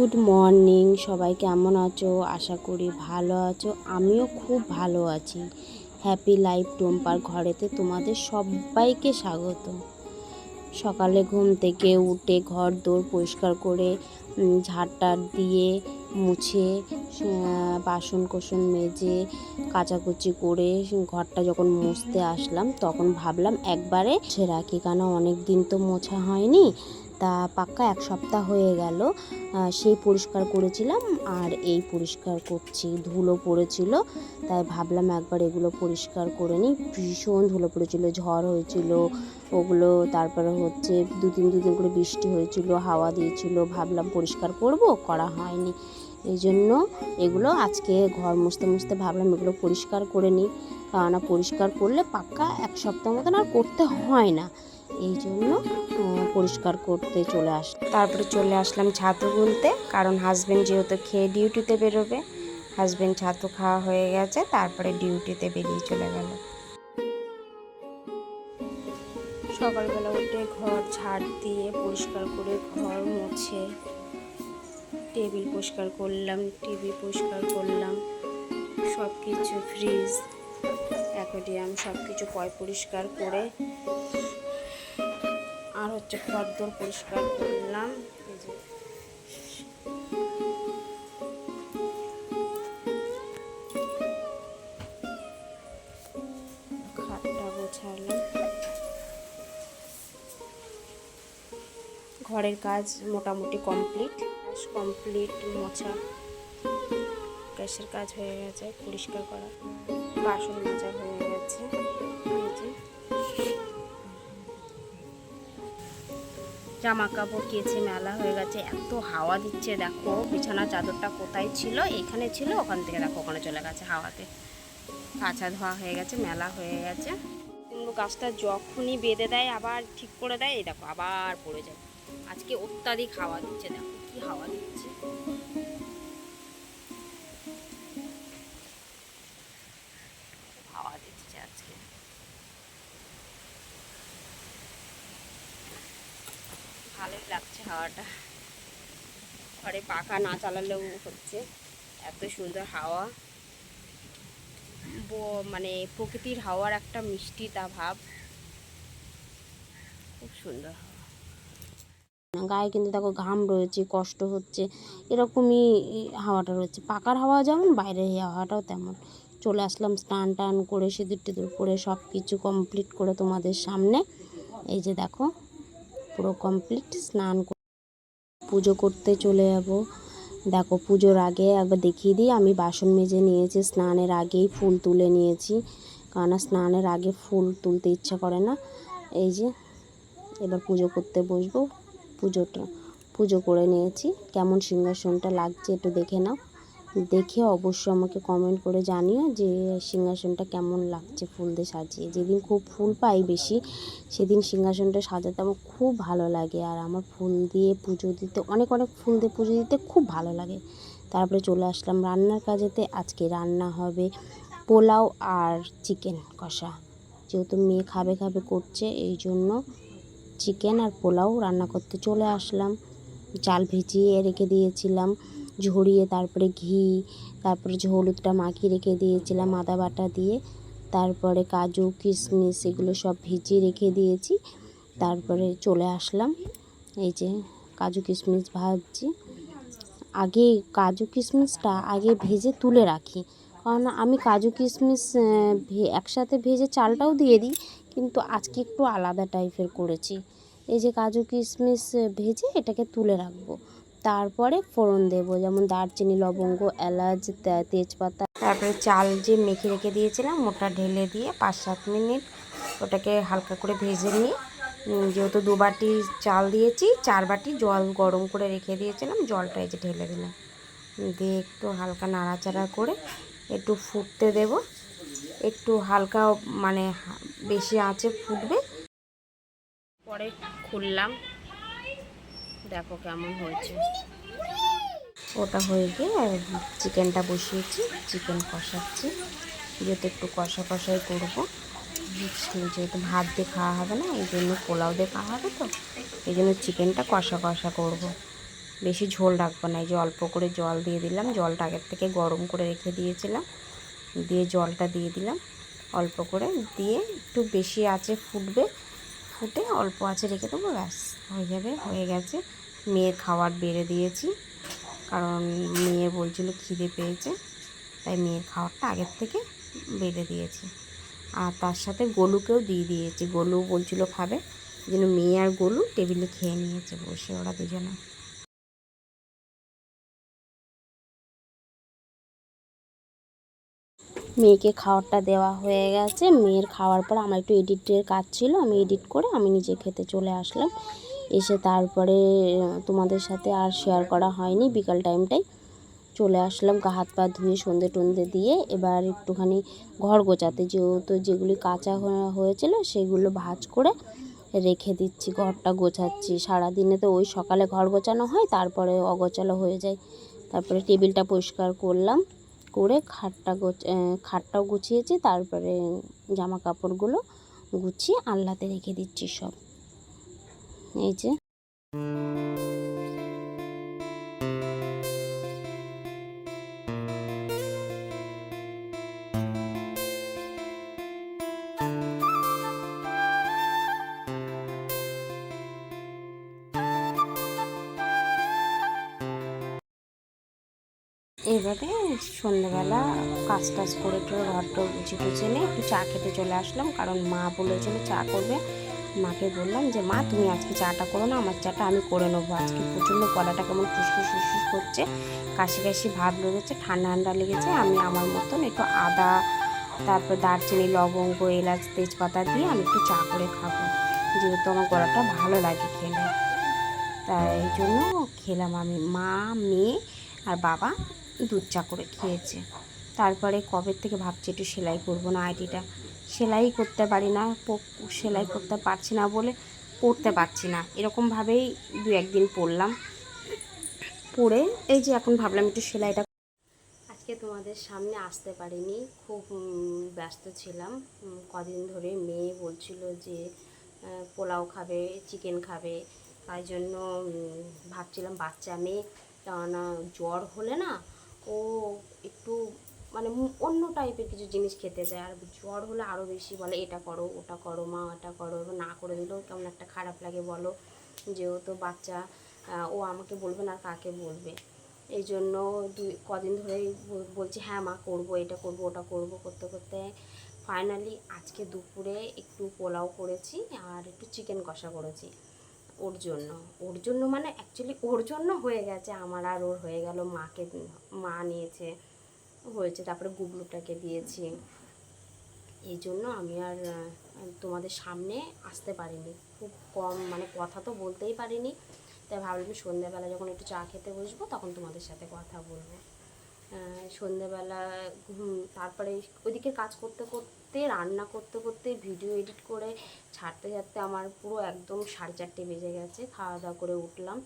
Good morning, সবাই কেমন আছো? আশা করি ভালো আছো। আমিও খুব ভালো আছি। হ্যাপি লাইফ টুম্পার ঘরেতে তোমাদের সবাইকে স্বাগত। সকালে ঘুম থেকে উঠে ঘর দোর পরিষ্কার করে ঝাড়টার দিয়ে মুছে বাসন কোসন মেজে, কাচাকুচি করে ঘরটা যখন মুছতে আসলাম, তখন ভাবলাম একবারে সে রাখি কেন? অনেক দিন তো মোছা হয়নি। তা পাক্কা এক সপ্তাহ হয়ে গেল। সেই পরিষ্কার করেছিলাম আর এই পরিষ্কার করছি। ধুলো পড়েছিল, তাই ভাবলাম একবার এগুলো পরিষ্কার করে নিই। ভীষণ ধুলো পড়েছিল, ঝড় হয়েছিল, ওগুলো তারপরে হচ্ছে দুদিন দুদিন করে বৃষ্টি হয়েছিল, হাওয়া দিয়েছিল, ভাবলাম পরিষ্কার করব, করা হয়নি। এই জন্য এগুলো আজকে ঘর মুছতে মুছতে ভাবলাম এগুলো পরিষ্কার করে নিই। কেননা পরিষ্কার করলে পাক্কা এক সপ্তাহ মতন আর করতে হয় না। এই জন্য পরিষ্কার করতে চলে আস, তারপরে চলে আসলাম ছাতু গুনতে, কারণ হাজব্যান্ড যেহেতু খেয়ে ডিউটিতে বেরোবে হাজব্যান্ড ছাতু খাওয়া হয়ে গেছে, তারপরে ডিউটিতে বেরিয়ে চলে গেল। সকালবেলা উঠে ঘর ঝাড় দিয়ে পরিষ্কার করে ঘর মুছে টেবিল পরিষ্কার করলাম টিভি পরিষ্কার করলাম সব কিছু ফ্রিজ অ্যাকোডিয়াম সব কিছু পয়, পরিষ্কার করে আর হচ্ছে খদ্দর পরিষ্কার করলাম ঘরের কাজ মোটামুটি কমপ্লিট। কমপ্লিট, মোছা। গ্যাসের কাজ হয়ে গেছে, পরিষ্কার করা। বাসন মাজা হয়ে গেছে। জামা কাপড় কেচে মেলা হয়ে গেছে। এত হাওয়া দিচ্ছে, দেখো। বিছানা চাদরটা কোথায় ছিল? এখানে ছিল, ওখান থেকে দেখো, ওখানে চলে গেছে হাওয়াতে। কাঁচা ধোয়া হয়ে গেছে, মেলা হয়ে গেছে। কিন্তু গাছটা যখনই বেঁধে দেয়, আবার ঠিক করে দেয়, এই দেখো, আবার পড়ে যায়। আজকে অত্যাধিক হাওয়া দিচ্ছে, দেখো কি হাওয়া দিচ্ছে। লাগছে হাওয়াটা। ঘরে পাখা না চালালেও হচ্ছে। এত সুন্দর হাওয়া। মানে প্রকৃতির হাওয়ার একটা মিষ্টি তা ভাব। খুব সুন্দর গায়ে কিন্তু দেখো ঘাম রয়েছে, কষ্ট হচ্ছে। এরকমই হাওয়াটা রয়েছে। পাকার হাওয়া যেমন, বাইরের হাওয়াটাও তেমন। চলে আসলাম স্নান টান করে, সিঁদুর টিঁদুর করে সব কিছু কমপ্লিট করে তোমাদের সামনে। এই যে দেখো। পুরো কমপ্লিট স্নান পুজো করতে চলে যাব। দেখো পুজোর আগে একবার দেখিয়ে দিই, আমি বাসন মেজে নিয়েছি, স্নানের আগেই ফুল তুলে নিয়েছি। কারণ স্নানের আগে ফুল তুলতে ইচ্ছা করে না। এই যে, এবার পুজো করতে বসবো। পুজোটা, পুজো করে নিয়েছি। কেমন সিংহাসনটা লাগছে একটু দেখে নাও। দেখে অবশ্যই আমাকে কমেন্ট করে জানিও যে সিংহাসনটা কেমন লাগছে ফুল দিয়ে সাজিয়ে। যেদিন খুব ফুল পাই বেশি, সেদিন সিংহাসনটা সাজাতে আমার খুব ভালো লাগে। আর আমার ফুল দিয়ে পুজো দিতে, অনেক অনেক ফুল দিয়ে পুজো দিতে খুব ভালো লাগে। তারপরে চলে আসলাম রান্নার কাজেতে। আজকে রান্না হবে পোলাও আর চিকেন কষা। যেহেতু মেয়ে খাবে খাবে করছে, এই জন্য চিকেন আর পোলাও রান্না করতে চলে আসলাম। চাল ভিজিয়ে রেখে দিয়েছিলাম। ঝরিয়ে তারপরে ঘি, তারপরে যে হলুদটা মাখিয়ে রেখে দিয়েছিলাম, আদা বাটা দিয়ে, তারপরে কাজু, কিশমিশ এগুলো সব ভিজিয়ে রেখে দিয়েছি। তারপরে চলে আসলাম, এই যে কাজু, কিশমিশ ভাজছি। আগে কাজু, কিশমিশটা আগে ভেজে তুলে রাখি, কারণ আমি কাজু, কিশমিশ একসাথে ভেজে চালটাও দিয়ে দিই, কিন্তু আজকে একটু আলাদা টাইপের করেছি। এই যে কাজু, কিশমিশ ভেজে এটাকে তুলে রাখব। তারপরে ফোড়ন দেবো, যেমন দারচিনি, লবঙ্গ, এলাচ তেজপাতা। তারপরে চাল যে মেখে রেখে দিয়েছিলাম, ওটা ঢেলে দিয়ে পাঁচ সাত মিনিট ওটাকে হালকা করে ভেজে নিয়ে যেহেতু দু বাটি চাল দিয়েছি, চার বাটি জল গরম করে রেখে দিয়েছিলাম, জলটা এই যে ঢেলে দিলাম। দিয়ে একটু হালকা নাড়াচাড়া করে একটু ফুটতে দেব। একটু হালকা মানে বেশি আঁচে ফুটবে। পরে খুললাম। দেখো কেমন হয়েছে। ওটা হয়ে গিয়ে চিকেনটা বসিয়েছি, চিকেন কষাচ্ছি। যেহেতু একটু কষা কষাই করব যেহেতু ভাত দিয়ে খাওয়া হবে না, এই জন্য পোলাও দিয়ে খাওয়া হবে তো, এই জন্য চিকেনটা কষা কষা করব। বেশি ঝোল রাখব না, এই যে অল্প করে জল দিয়ে দিলাম, জলটা আগের থেকে গরম করে রেখে দিয়েছিলাম, দিয়ে জলটা দিয়ে দিলাম, অল্প করে, দিয়ে একটু বেশি আছে ফুটবে ফুটে অল্প আছে রেখে দেবো, ব্যাস, হয়ে যাবে, হয়ে গেছে। মেয়ের খাবার বেড়ে দিয়েছি, কারণ মেয়ে বলছিল খিদে পেয়েছে, তাই মেয়ের খাবারটা আগের থেকে বেড়ে দিয়েছি। আর তার সাথে গলুকেও দিয়ে দিয়েছি। গোলু বলছিল খাবে, যেন মেয়ে আর গলু টেবিলে খেয়ে নিয়েছে, বসে ওরা দুজনে। মেয়েকে খাবারটা দেওয়া হয়ে গেছে। মেয়ের খাওয়ার পর আমার একটু এডিটের কাজ ছিল, আমি এডিট করে আমি নিজে খেতে চলে আসলাম। এসে তারপরে তোমাদের সাথে আর শেয়ার করা হয়নি, বিকাল টাইমটাই চলে আসলাম, গা হাত পা ধুয়ে সন্ধে টন্ধে দিয়ে। এবার একটুখানি ঘর গোছাতে, যেহেতু যেগুলি কাঁচা হয়ে- হয়েছিল সেগুলো ভাজ করে রেখে দিচ্ছি, ঘরটা গোছাচ্ছি। সারাদিনে তো ওই সকালে ঘর গোছানো হয়, তারপরে অগোছালো হয়ে যায়। তারপরে টেবিলটা পরিষ্কার করলাম। করে খাটটা খাটটাও গুছিয়েছি তারপরে জামা কাপড়গুলো গুছিয়ে আল্লাতে রেখে দিচ্ছি সব। এই যে। এবারে সন্ধ্যেবেলা কাজ টাজ করে টোরে ঘরটা গুছি টুচে নিয়ে একটু চা খেতে চলে আসলাম। কারণ মা বলেছিল চা করবে। মাকে বললাম যে, মা, তুমি আজকে চাটা করো না, আমার চাটা আমি করে নেব। আজকে প্রচণ্ড গলাটা কেমন ফুসফুস ফুসফুস করছে, কাশি কাশি ভাব লেগেছে ঠান্ডা ঠান্ডা লেগেছে। আমি আমার মতন একটু আদা, তারপর দারচিনি, লবঙ্গ, এলাচ, তেজপাতা দিয়ে আমি একটু চা করে খাব। যেহেতু আমার গলাটা ভালো লাগে খেলে। তাই এই জন্য খেলাম আমি, মা, মেয়ে আর বাবা। দুধ চা করে খেয়েছে। তারপরে কবে থেকে ভাবছি একটু সেলাই করব না আইডিটা। সেলাই করতে পারি না সেলাই করতে পারছি না বলে পড়তে পারছি না। এরকমভাবেই দু একদিন পড়লাম। পড়ে এই যে এখন ভাবলাম একটু সেলাইটা আজকে তোমাদের সামনে আসতে পারিনি, খুব ব্যস্ত ছিলাম। কদিন ধরে মেয়ে বলছিল যে পোলাও খাবে চিকেন খাবে। তাই জন্য ভাবছিলাম বাচ্চা মেয়ে, কেননা জ্বর হলে না ও একটু মানে অন্য টাইপের কিছু জিনিস খেতে যায়। আর জ্বর হলে আরও বেশি বলে, এটা করো, ওটা করো, মা এটা করো। এবার না করে দিলেও কেমন একটা খারাপ লাগে বলো যেহেতু বাচ্চা ও আমাকে বলবে না কাকে বলবে? এই জন্য দুই, কদিন ধরেই বলছি হ্যাঁ মা, করব, এটা করব, ওটা করব, করতে করতে ফাইনালি আজকে দুপুরে একটু পোলাও করেছি আর একটু চিকেন কষা করেছি। ওর জন্য। ওর জন্য মানে অ্যাকচুয়ালি ওর জন্য হয়ে গেছে, আমার আর ওর হয়ে গেল, মাকে মা নিয়েছে, হয়েছে, তারপরে গুবলুটাকে দিয়েছি। এই জন্য আমি আর তোমাদের সামনে আসতে পারিনি। খুব কম মানে কথা তো বলতেই পারিনি। তাই ভাবলাম সন্ধ্যাবেলা যখন একটু চা খেতে বসবো, তখন তোমাদের সাথে কথা বলব। সন্ধ্যেবেলা তারপরে ওইদিকে কাজ করতে করতে রান্না করতে করতে ভিডিও এডিট করে ছাড়তে ছাড়তে আমার পুরো একদম সাড়ে চারটে বেজে গেছে। খাওয়া দাওয়া করে উঠলাম।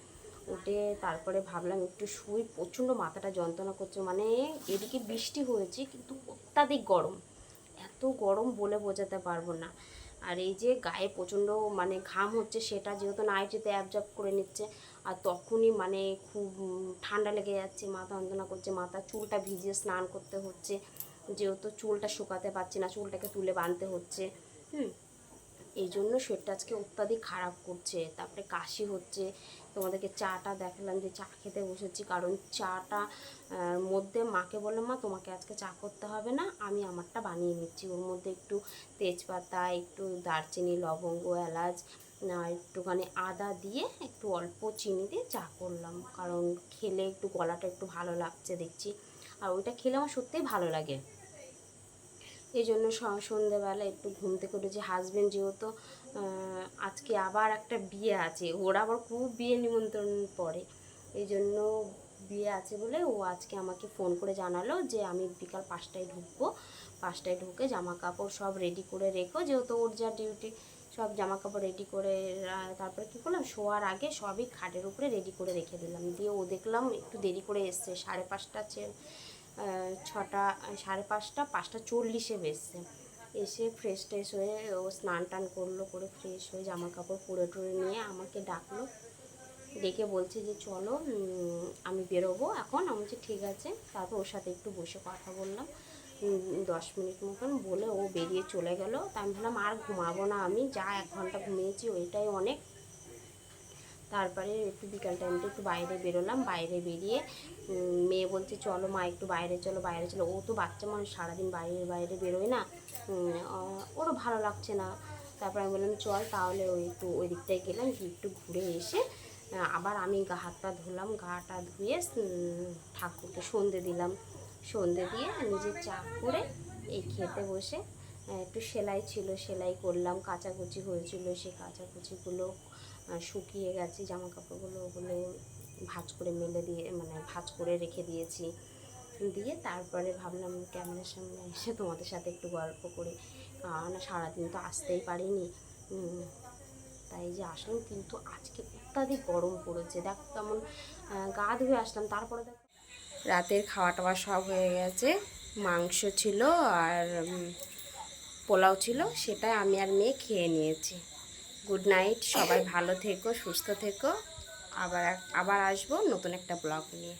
উঠে তারপরে ভাবলাম একটু শুই, প্রচণ্ড মাথাটা যন্ত্রণা করছে। মানে এদিকে বৃষ্টি হয়েছে, কিন্তু অত্যাধিক গরম। এত গরম বলে বোঝাতে পারব না। আর এই যে গায়ে প্রচণ্ড মানে ঘাম হচ্ছে, সেটা যেহেতু নাইটিতে অ্যাবজর্ব করে নিচ্ছে, আর তখনই মানে খুব ঠান্ডা লেগে যাচ্ছে, মাথা যন্ত্রণা করছে মাথা চুলটা ভিজিয়ে স্নান করতে হচ্ছে। যেহেতু চুলটা শুকাতে পারছি না, চুলটাকে তুলে বাঁধতে হচ্ছে। হুম? এই জন্য শরীরটা আজকে অত্যাধিক খারাপ করছে। তারপরে কাশি হচ্ছে। তোমাদেরকে চাটা দেখালাম যে চা খেতে বসেছি, কারণ চাটা মধ্যে মাকে বললাম, মা, তোমাকে আজকে চা করতে হবে না, আমি আমারটা বানিয়ে নিচ্ছি। ওর মধ্যে একটু তেজপাতা, একটু দারচিনি, লবঙ্গ, এলাচ, আর একটুখানি আদা দিয়ে একটু অল্প চিনি দিয়ে চা করলাম। কারণ খেলে একটু গলাটা একটু ভালো লাগছে দেখছি। আর ওইটা খেলে আমার সত্যিই ভালো লাগে। এই জন্য স- সন্ধেবেলা একটু ঘুম থেকে উঠেছি হাজবেন্ড যেহেতু আজকে আবার একটা বিয়ে আছে, ওর আবার খুব বিয়ে নিমন্ত্রণ পড়ে। এই জন্য বিয়ে আছে বলে ও আজকে আমাকে ফোন করে জানালো যে আমি বিকাল পাঁচটায় ঢুকবো। পাঁচটায় ঢুকে জামা কাপড় সব রেডি করে রেখো, যেহেতু ওর যা ডিউটি সব জামা কাপড় রেডি করে তারপরে কী করলাম, শোয়ার আগে সবই খাটের উপরে রেডি করে রেখে দিলাম। দিয়ে ও দেখলাম একটু দেরি করে এসছে, সাড়ে পাঁচটা ছটা, সাড়ে পাঁচটা পাঁচটা চল্লিশে বেসছে এসে ফ্রেশ ট্রেশ হয়ে ও স্নান টান করল, করে ফ্রেশ হয়ে জামা কাপড় পরে টরে নিয়ে আমাকে ডাকলো। ডেকে বলছে যে, চলো আমি বেরোবো এখন। আমি বলছি, ঠিক আছে। তারপর ওর সাথে একটু বসে কথা বললাম। দশ মিনিট মতন বলে ও বেরিয়ে চলে গেল। তা আমি ভাবলাম, আর ঘুমাবো না আমি। যা এক ঘণ্টা ঘুমিয়েছি, ওইটাই অনেক। তারপরে একটু বিকাল টাইমটা একটু বাইরে বেরোলাম, বাইরে বেরিয়ে মেয়ে বলছে, চলো মা, একটু বাইরে চলো বাইরে চলো। ও তো বাচ্চা মানুষ, সারাদিন বাইরে বাইরে বেরোয় না। ওরও ভালো লাগছে না। তারপর আমি বললাম, চল তাহলে ওই একটু ওই দিকটায় গেলাম, গিয়ে একটু ঘুরে এসে আবার আমি গা হাত পা ধুলাম গাটা ধুয়ে ঠাকুরকে সন্ধে দিলাম। সন্ধে দিয়ে নিজের চা করে এই খেতে বসে একটু সেলাই ছিল, সেলাই করলাম, কাচাকুচি হয়েছিল সেই কাচাকুচিগুলো শুকিয়ে গেছে জামা কাপড়গুলো ওগুলো ভাঁজ করে মেলে দিয়ে মানে ভাঁজ করে রেখে দিয়েছি। দিয়ে তারপরে ভাবলাম ক্যামেরার সামনে এসে তোমাদের সাথে একটু গল্প করি। কারণ সারাদিন তো আসতেই পারিনি। তাই যে আসলাম কিন্তু আজকে অত্যাধিক গরম পড়েছে। দেখ আহ, গা ধুয়ে আসলাম। তারপরে দেখ রাতের খাওয়া টাওয়া সব হয়ে গেছে। মাংস ছিল আর পোলাও ছিল সেটা আমি আর মেয়ে খেয়ে নিয়েছি। গুড নাইট সবাই ভালো থেকো সুস্থ থেকো। আবার আবার আসব নতুন একটা ব্লগ নিয়ে।